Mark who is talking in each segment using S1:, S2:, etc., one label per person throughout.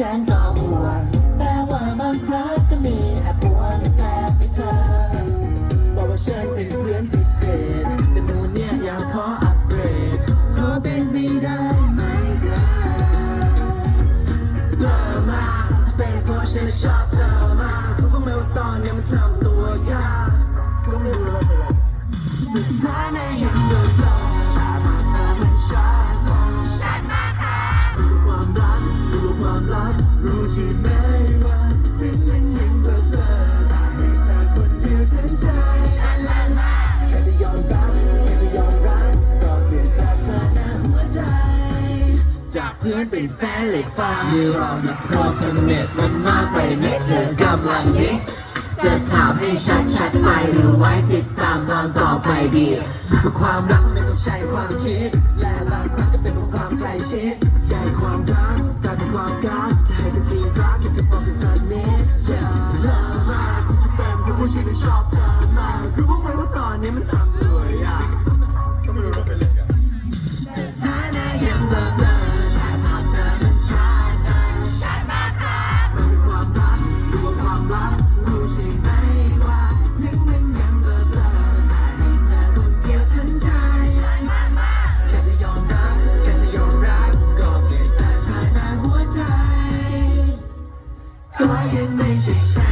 S1: ฉันก็หัวแต่ว่าบางครั้งก็มีแอบหัวในแปลไปเธอบอกว่าฉันเป็นเพื่อนพิเศษ แต่หนูเนี่ยอยากขออัปเกรด ขอเป็นดีได้ไหมเธอเลิกมาจะเป็นเพราะฉันชอบเธอมากรู้ก็ไม่ว่าตอนนี้มันทำตัวยากก็ไม่รู้สุดท้ายในยังโดนหอกแต่บางเธอม่นชอบ จากเพื่อนเป็นแฟนเลยป้ามีเรานักรอสมเมันมากไปเม็ดเดินกำลังนิดจะถามให้ชัดชัดไปหรือไวติดตามต่อไปดี ความรักไม่ต้องใช้ความคิด และบางครั้งก็เป็นเพราะความใกล้ชิด แต่ความรักกลายเป็นความกักจะให้เป็นสิ่งรักแค่เพียงบอกเป็นสัตว์นี้ Yeah Love รักคุจะเต็มเพราะว่าฉันชอบเธอ Có ai you mình thì sao?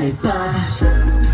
S1: les pas.